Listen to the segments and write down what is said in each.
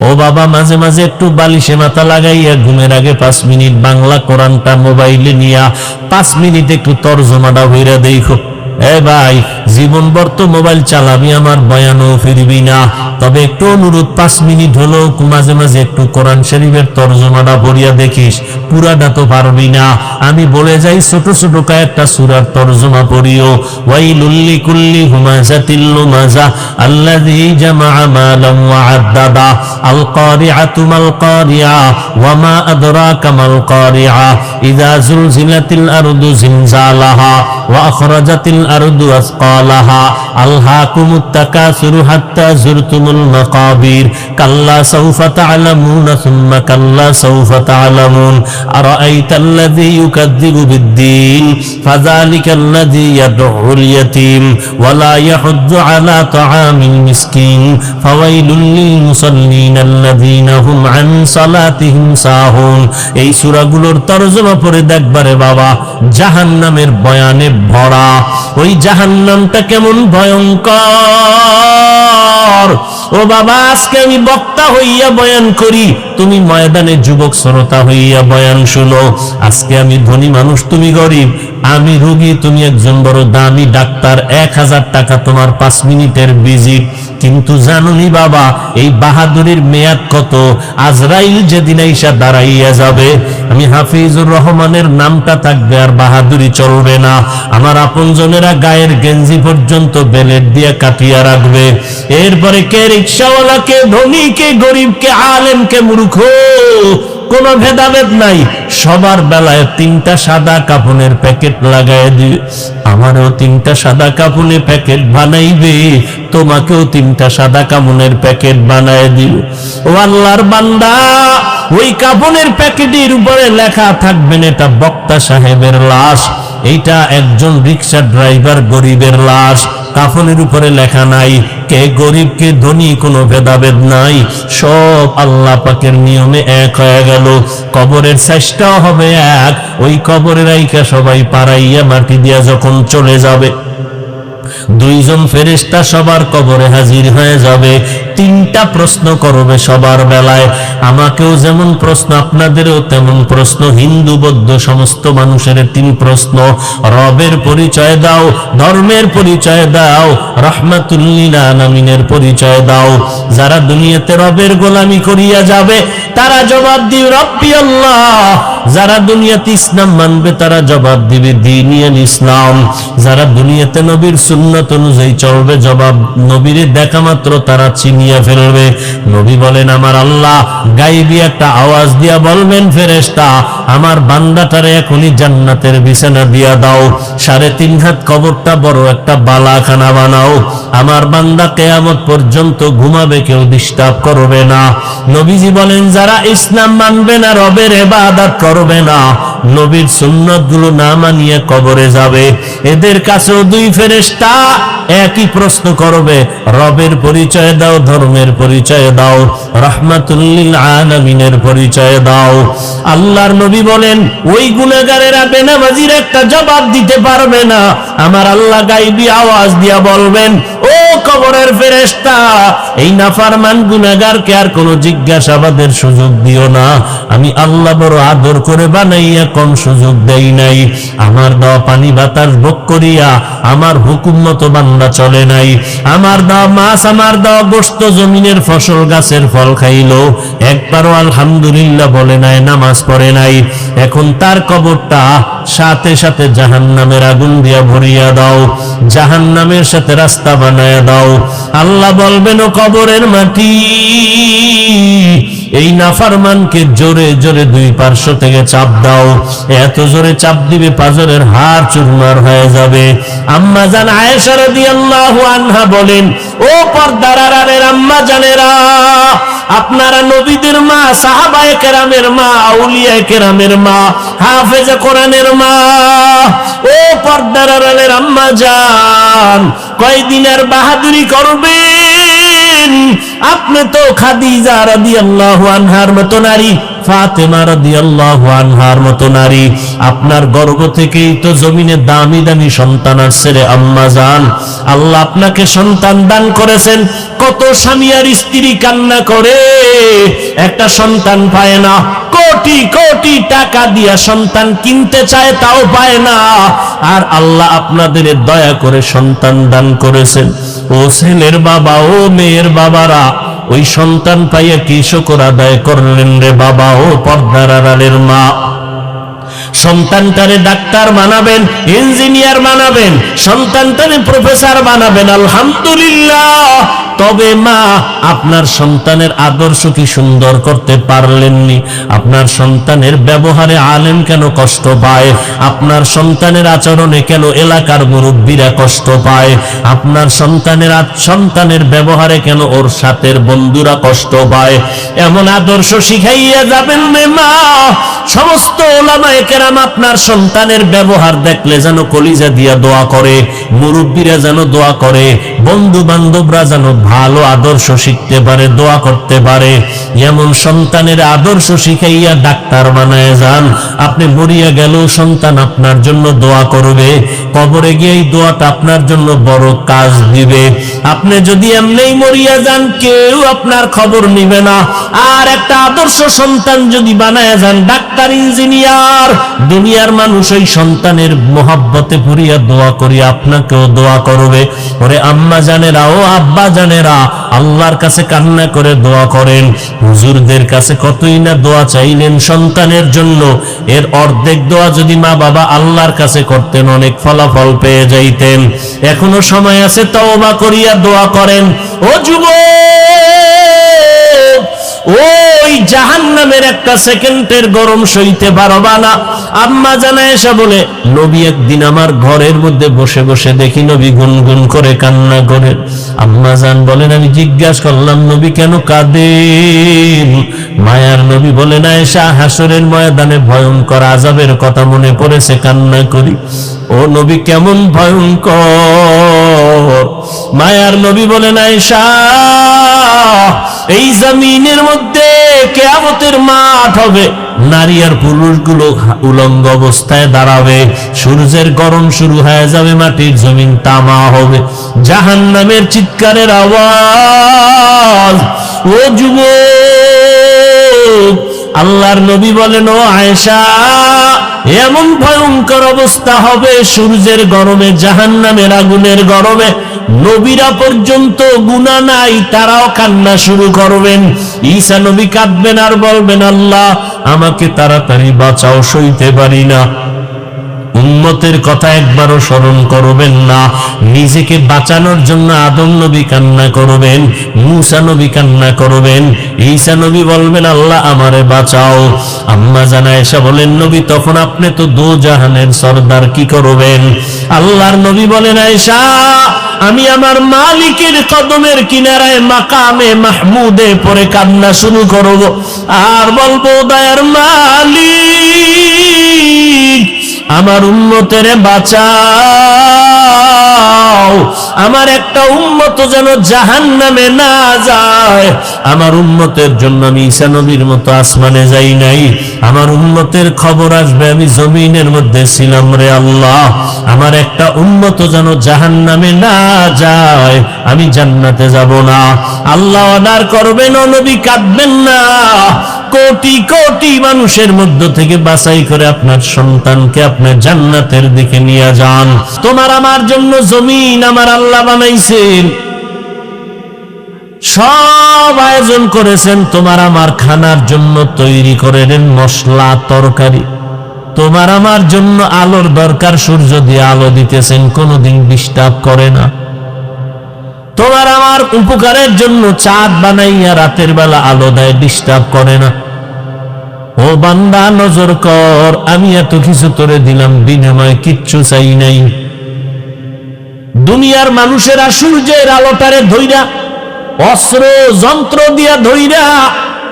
ও বাবা, মাঝে মাঝে একটু বালিশে মাথা লাগাইয়া ঘুমের আগে পাঁচ মিনিট বাংলা কোরআনটা মোবাইলে নিয়া পাঁচ মিনিট একটু তর্জমাটা হইরা দেখো। এ ভাই, জীবন তো মোবাইল চালাবি, আমার বয়ানও ফিরবি না। তবে একটু অনুরোধ, পাঁচ মিনিট হলো মাঝে মাঝে একটু কোরআন শরীফের তর্জমাটা পড়িয়া দেখিস, পুরাটা তো পারবি না। আমি বলে যাই, ছোট ছোট কয়েকটা সুরার তর্জমা পড়িও। ওয়াইলুল্লি কুল্লি হুমাজাতিল লুমাজা আল্লাযী জামা মালাম ওয়া আদ্দাদা আল কারিআতু মাল কারিআ ওয়া মা আদরাকা মাল কারিআ ইযা জুলজিলাতিল আরদু জিলজালাহা ওয়া আখরাজাতিল এই সূরাগুলোর তরজমা পড়ে দেখবারে বাবা জাহান্নামের বয়ানে ভরা। ওই জাহান্নামটা কেমন ভয়ঙ্কর? ও বাবা, আজকে আমি বক্তা হইয়া বয়ান করি। তুমি ময়দানে যুবক শ্রোতা হইয়া বয়ান শুনো। আজকে আমি ধনী মানুষ, তুমি গরিব। আমি রোগী, তুমি একজন বড় দামি ডাক্তার। এক হাজার টাকা তোমার পাঁচ মিনিটের ভিজিট। কিন্তু জানুনি বাবা, এই বাহাদুরির মেয়াদ কত? আজরাইল যেদিন আইসা দাঁড়াইয়া যাবে। আমি হাফিজুর রহমানের নামটা থাকবে আর বাহাদুরি চলবে না। আমার আপনজনেরা গায়ের গেঞ্জি পর্যন্ত বেলেট দিয়ে কাটিয়া রাখবে। এরপরে কে রিক্সাওয়ালা কে ধনী কে গরিব কে আলেম কে মূর্খ, কোনো ভেদাভেদ নাই। সবার বেলায় তিনটা সাদা কাপনের প্যাকেট লাগাই দিবে আমারও তিনটা সাদা কাপনে প্যাকেট বানাইবে, তোমাকেও তিনটা সাদা কাপনের প্যাকেট বানাই দিবে ও আল্লাহর বান্দা, ওই কাপনের প্যাকেটের উপরে লেখা থাকবেন এটা বক্তা সাহেবের লাশ। এইটা একজন রিক্সা ড্রাইভার গরিবের লাশ। কাফনের উপরে লেখা নাই, কে গরিব, কে ধনী, কোনো ভেদাভেদ নাই। সব আল্লাহ পাকের নিয়মে এক হয়ে গেল। কবরের চেষ্টা হবে এক। ওই কবরের আইকা সবাই পাড়াইয়া মাটি দিয়া যখন চলে যাবে। দুইজন ফেরেস্তা সবার কবরে হাজির হয়ে যাবে। তিনটা প্রশ্ন করবে সবার বেলায়। আমাকেও যেমন প্রশ্ন, আপনাদেরও তেমন প্রশ্ন। হিন্দু, বৌদ্ধ, সমস্ত মানুষের তিন প্রশ্ন। রবের পরিচয় দাও, ধর্মের পরিচয় দাও, রহমাতুল্লিল পরিচয় দাও। যারা দুনিয়াতে রবের গোলামি করিয়া যাবে, তারা জবাব দিবে রব্বি আল্লাহ। যারা দুনিয়াতে ইসলাম মানবে, তারা জবাব দিবে দিনিয়ান ইসলাম। যারা দুনিয়াতে নবীর সুন্নত অনুযায়ী চলবে জবাব নবীরে দেখা মাত্র তারা চিনিয়া ফেলবে। নবী বলেন, আমার আল্লাহ গাইবি একটা আওয়াজ দিয়া বলবেন, ফেরেশতা, আমার বান্দাটারে এখনই জান্নাতের বিছানা দিয়া দাও। সাড়ে তিন হাত কবরটা বড় একটা বালাখানা বানাও। আমার বান্দা কেয়ামত পর্যন্ত ঘুমাবে, কেউ ডিস্টার্ব করবে না। নবীজি বলেন, যারা ইসলাম মানবে না, রবের এবাদত করবে না। নবীর সুন্নতগুলো না মানিয়ে কবরে যাবে। এদের কাছেও দুই ফেরেশতা একই প্রশ্ন করবে, রবের পরিচয় দাও, ধর্মের পরিচয় দাও, রহমাতুল্লিল আলামিনের পরিচয় দাও। আল্লাহর নবী বলেন, ওই গুনাহগারেরা বেনামাজির একটা জবাব দিতে পারবে না। আমার আল্লাহ গাইবি আওয়াজ দিয়া বলবেন, ও কবরের ফেরেশতা, এই নাফারমান গুনাহগারকে আর কোনো জিজ্ঞাসাবাদের সুযোগ দিও না। আমি আল্লাহ বড় আদর করে বানাইয়া কম সুযোগ দেই নাই। আমার দেওয়া পানি বাতাস ভোগ করিয়া আমার হুকুম মতো বান্দা চলে নাই। আমার দেওয়া মাছ, আমার দেওয়া গোস্ত জমিনের ফসল, গাছের ফল খাইলো। একবারও আলহামদুলিল্লাহ বলে নাই, নামাজ পড়ে নাই। এখন তার কবরটা সাথে সাথে জাহান নামের আগুন দিয়া ভরিয়া দাও। জাহান নামের সাথে রাস্তা বানায়া দাও। আল্লাহ বলবেন কবরের মাটি এই নাফারমানকে জোরে জোরে দুই পার্শ্ব থেকে চাপ দাও। এত জোরে চাপ দিবে পাজরের হাড় চুরমার হয়ে যাবে। আম্মা জান আয়েশা রাদিয়াল্লাহু আনহা বলেন, ও পর্দার আড়ালের আম্মা জানেরা, আপনারা নবীদের মা, সাহাবায়ে কেরামের মা, আউলিয়ায়ে কেরামের মা, হাফেজে কোরআনের মা। ও পর্দার আড়ালের আম্মা জান কয়দিনের বাহাদুরি করবেন আপনি তো খাদিজা রাদিয়াল্লাহু আনহার মতো নারী, ফাতেমা আনহার মতো নারী। আপনার থেকেই তো জমিনে দামি দামি সন্তান আসছে রে আম্মা জান। আল্লাহ আপনাকে সন্তান দান করেছেন। কত স্বামী আর স্ত্রী কান্না করে, একটা সন্তান পায় না। কোটি কোটি টাকা দিয়া সন্তান কিনতে চায়, তাও পায় না। আর আল্লাহ আপনাদের দয়া করে সন্তান দান করেছেন। ছেলের বাবা ও মেয়ের বাবারা, ওই সন্তান পাইয়া কি শকর আদায় করলেন রে বাবা ও পর্দার আড়ালের মা? সন্তানটারে ডাক্তার বানাবেন, ইঞ্জিনিয়ার বানাবেন, সন্তানটারে প্রফেসর বানাবেন, আলহামদুলিল্লাহ। তবে মা, আপনার সন্তানের আদর্শ কি সুন্দর করতে পারলেননি? আপনার সন্তানের ব্যবহারে আলেম কেন কষ্ট পায়? আপনার সন্তানের আচরণে কেন এলাকার মুরব্বীরা কষ্ট পায়? আপনার সন্তানের সন্তানের ব্যবহারে কেন ওর সাথের বন্ধুরা কষ্ট পায়? এমন আদর্শ শিখাইয়া যাবেন রে মা। সমস্ত ওলামায় কেরাম আপনার সন্তানের ব্যবহার দেখলে যেন কলিজা দিয়া দোয়া করে, মুরব্বীরা যেন দোয়া করে বন্ধু বান্ধবরা যেন ভালো আদর্শ শিখতে পারে, দোয়া করতে পারে। এমন সন্তানের আদর্শ শিখাইয়া ডাক্তার বানায় যান। আপনি মরিয়া গেলেও সন্তান আপনার জন্য দোয়া করবে। কবরে গিয়ে এই দোয়াটা আপনার জন্য বড় কাজ দিবে। আপনি যদি এমনিই মরিয়া যান, কেউ আপনার খবর নিবে না। আর একটা আদর্শ সন্তান যদি বানায় যান, ডাক্তার, ইঞ্জিনিয়ার, দুনিয়ার মানুষ ওই সন্তানের মোহাব্বতে পড়িয়া দোয়া করি আপনাকেও দোয়া করবে। ওরে আম্মা জানেরা, ও আব্বা জানেরা আল্লাহর কাছে কান্না করে দোয়া করেন। হুজুরদের কাছে কতই না দোয়া চাইলেন সন্তানের জন্য। এর অর্ধেক দোয়া যদি মা বাবা আল্লাহর কাছে করতেন, অনেক ফলাফল পেয়ে যাইতেন। এখনও সময় আছে তওবা করিয়া দোয়া করেন। ও যুবক! ওই জাহান নামের একটা সেকেন্ডের গরম সইতে পারবা না। আম্মা জানা এসে বলে, নবী একদিন আমার ঘরের মধ্যে বসে বসে দেখি নবী গুনগুন করে কান্না করে। আম্মা জান বলেন, আমি জিজ্ঞাসা করলাম, নবী কেন কাঁদেন? মায়ার নবী বলে না এসা হাসরের ময়দানে ভয়ঙ্কর আজাবের কথা মনে পড়েছে, কান্না করি। ও নবী কেমন ভয়ঙ্কর। মায়ার নবী বলে না এই জমিনের মধ্যে কেয়ামতের মাঠ হবে। নারী আর পুরুষগুলো উলঙ্গ অবস্থায় দাঁড়াবে। সূর্যের গরম শুরু হয়ে যাবে, মাটির জমিন তামা হবে। জাহান নামের চিৎকারের আওয়াজ। ও যুব আল্লাহর নবী বলেন, ও আয়েশা এমন ভয়ঙ্কর অবস্থা হবে, সূর্যের গরমে জাহান নামের আগুনের গরমে, নবীরা পর্যন্ত গুণা নাই, তারাও কান্না শুরু করবেন। ঈসা নবী কাঁদবেন আর বলবেন, আল্লাহ, আমাকে তাড়াতাড়ি বাঁচাও, সইতে পারি না। উম্মতের কথা একবারও স্মরণ করবেন না। নিজেকে বাঁচানোর জন্য আদম নবী কান্না করবেন, মুসা নবী কান্না করবেন, ঈসা নবী বলবেন, আল্লাহ আমারে বাঁচাও। আম্মা জানা এসে বলেন, নবী, তখন আপনি তো দো জাহানের সর্দার, কি করবেন? আল্লাহর নবী বলেন, আয়েশা, আমি আমার মালিকের কদমের কিনারায় মাকামে মাহমুদে পরে কান্না শুরু করব। আর বলব দয়ার মালিক আমার উন্মতের বাঁচাও। আমার একটা উন্মত যেন জাহান নামে না যায়। আমার উন্মতের জন্য আমি ঈসা নবীর মতো আসমানে যাই নাই। আমার উন্মতের খবর আসবে, আমি জমিনের মধ্যে ছিলাম রে আল্লাহ। আমার একটা উন্মত যেন জাহান নামে না যায়, আমি জান্নাতে যাব না। আল্লাহ অর্ডার করবেন নবী কাঁদবেন না। কোটি কোটি মানুষের মধ্য থেকে বাছাই করে আপনার সন্তানকে আপনার জান্নাতের দিকে নিয়ে যান। তোমার আমার জন্য জমিন আমার আল্লাহ বানাইছেন। সব আয়োজন করেছেন, তোমার আমার খানার জন্য তৈরি করে নেন মশলা, তরকারি। তোমার আমার জন্য আলোর দরকার, সূর্য দিয়ে আলো দিতেছেন, কোনোদিন ডিস্টার্ব করে না। তোমার আমার উপকারের জন্য চাঁদ বানাইয়া রাতের বেলা আলো দেয় ডিস্টার্ব করে না। ও বান্দা, নজর কর, আমি এত কিছু তোরে দিলাম, বিনিময় কিচ্ছু চাই নাই। দুনিয়ার মানুষেরা সূর্যের আলোটারে ধইরা, অস্ত্র, যন্ত্র দিয়া ধইরা,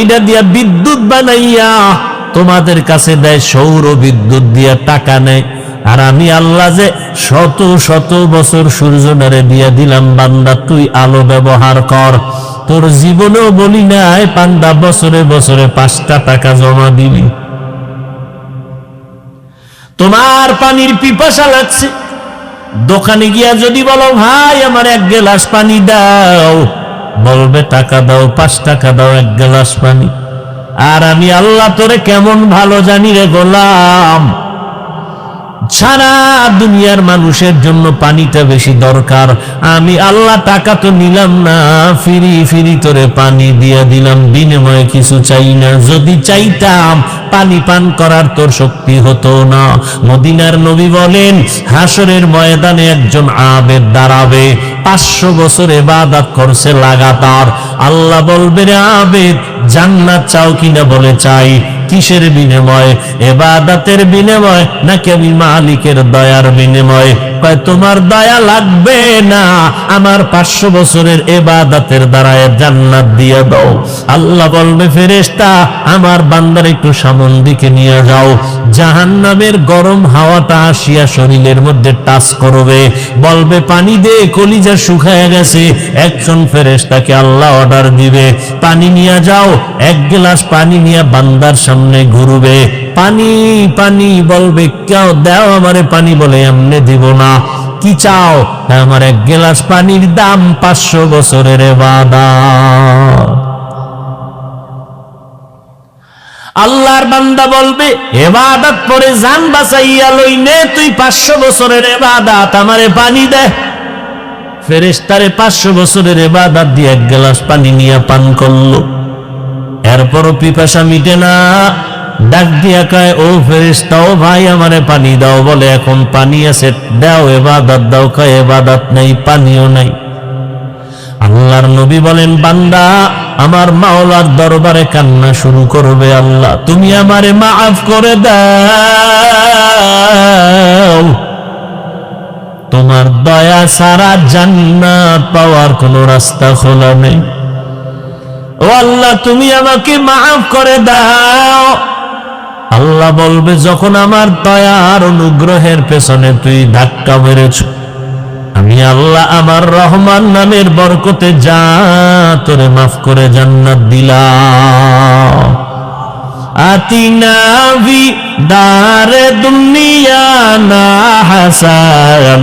এটা দিয়া বিদ্যুৎ বানাইয়া তোমাদের কাছে দেয়, সৌর বিদ্যুৎ দিয়া টাকা নেয়। আর আমি আল্লাহ যে শত শত বছর সূর্য সূর্যনারে দিয়া দিলাম, বান্দা, তুই আলো ব্যবহার কর। তোর জীবনেও বলি নাই পান্দা বছরে বছরে পাঁচটা টাকা জমা দিবি। তোমার পানির পিপাসা লাগছে। দোকানে গিয়া যদি বলো, ভাই, আমার এক গ্লাস পানি দাও। বলবে, টাকা দাও, পাঁচ টাকা দাও, এক গ্লাস পানি। আর আমি আল্লাহ তোরে কেমন ভালো জানি রে গোলাম। সারা দুনিয়ার মানুষের জন্য পানিটা বেশি দরকার। আমি আল্লাহ টাকা তো নিলাম না, ফিরি ফিরি তোরে পানি দিয়া দিলাম, বিনিময়ে কিছু চাই না। যদি চাইতাম পানি পান করার তোর শক্তি হতো না। মদিনার নবী বলেন হাসরের ময়দানে একজন আবেদ দাঁড়াবে, পাঁচশো বছর এবাদত করছে লাগাতার। আল্লাহ বলবে, রে আবেদ, জান্নাত চাও কিনা বলে চাই। কিসের বিনিময়? এবাদাতের বিনিময় নাকি আমি মালিকের দয়ার বিনিময়? কয়, তোমার দয়া লাগবে না, আমার পাঁচশো বছরের এবাদাতের দ্বারা জান্নাত দিয়ে দাও। আল্লাহ বলবে, ফেরেশতা, আমার বান্দার একটু সামন দিকে নিয়ে যাও। জাহান্নামের গরম হাওয়াটা আসিয়া শরীরের মধ্যে টাচ করবে। বলবে, পানি দে, কলিজা শুকায় গেছে। একজন ফেরেশতাকে আল্লাহ অর্ডার দিবে, পানি নিয়ে যাও। এক গ্লাস পানি নিয়ে বান্দার সামনে ঘুরবে। পানি পানি বলবে, কেউ দাও আমারে পানি বলে এমনি দিব না। কি চাও? আমার এক গ্লাস পানির দাম পাঁচশো বছরের বাদা। আল্লাহর বান্দা বলবে, এবাদত পরে জান বাঁচাইয়া লই নে তুই পাঁচশো বছরের এবাদাত, আমারে পানি দে। ফেরেস্তারে পাঁচশো বছরের এবাদাত দিয়ে এক গ্লাস পানি নিয়ে পান করল। এরপরও পিপাসা মিটে না। ডাক দিয়া কয়, ও ফেরিস্তা ও ভাই, আমারে পানি দাও। বলে, এখন পানি আছে, দাও, এবাদাত দাও। কয়, এবাদত নেই, পানিও নাই। আল্লাহর নবী বলেন, বান্দা, আমার মাওলার দরবারে কান্না শুরু করবে আল্লাহ। তুমি আমারে মাফ করে দাও। তোমার দয়া সারা জান্নাত পাওয়ার কোনো রাস্তা খোলা নেই। ও আল্লাহ, তুমি আমাকে মাফ করে দাও। আল্লাহ বলবে, যখন আমার দয়ার অনুগ্রহের পেছনে তুই ধাক্কা মেরেছ, আমি আল্লাহ আমার রহমান নামের বরকতে যা তোরে মাফ করে জান্নাত দিলাম। আতিনা ভি দারে দুনিয়া না হাসান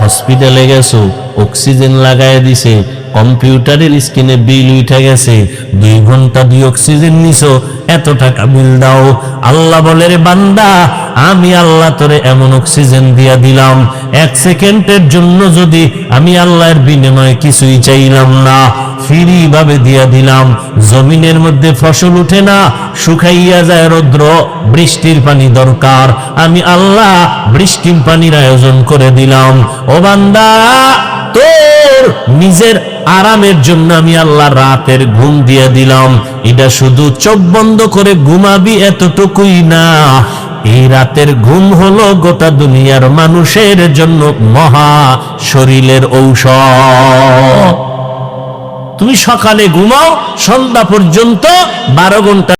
হসপিটালে গেছো, অক্সিজেন লাগায় দিছে, কম্পিউটারের স্ক্রিনে বিল উঠে গেছে, দুই ঘণ্টা দিয়ে অক্সিজেন নিছো, এত টাকা বিল দাও। আল্লাহ বলে, রে বান্দা, আমি আল্লাহ তোরে এমন অক্সিজেন দিয়া দিলাম, এক সেকেন্ডের জন্য যদি আমি আল্লাহর বিনিময়ে কিছুই চাইলাম না। ফ্রি ভাবে দিয়া দিলাম। জমিনের মধ্যে ফসল উঠে না, শুকাইয়া যায় রৌদ্র, বৃষ্টির পানি দরকার। আমি আল্লাহ বৃষ্টির পানির আয়োজন করে দিলাম। ও বান্দা, তোর নিজের আরামের জন্য আমি আল্লাহ রাতের ঘুম দিয়ে দিলাম। এটা শুধু চোখ বন্ধ করে ঘুমাবি এতটুকুই না। এই রাতের ঘুম হলো গোটা দুনিয়ার মানুষের জন্য মহা শরীরের ঔষধ। তুমি সকালে ঘুমাও সন্ধ্যা পর্যন্ত বারো ঘণ্টা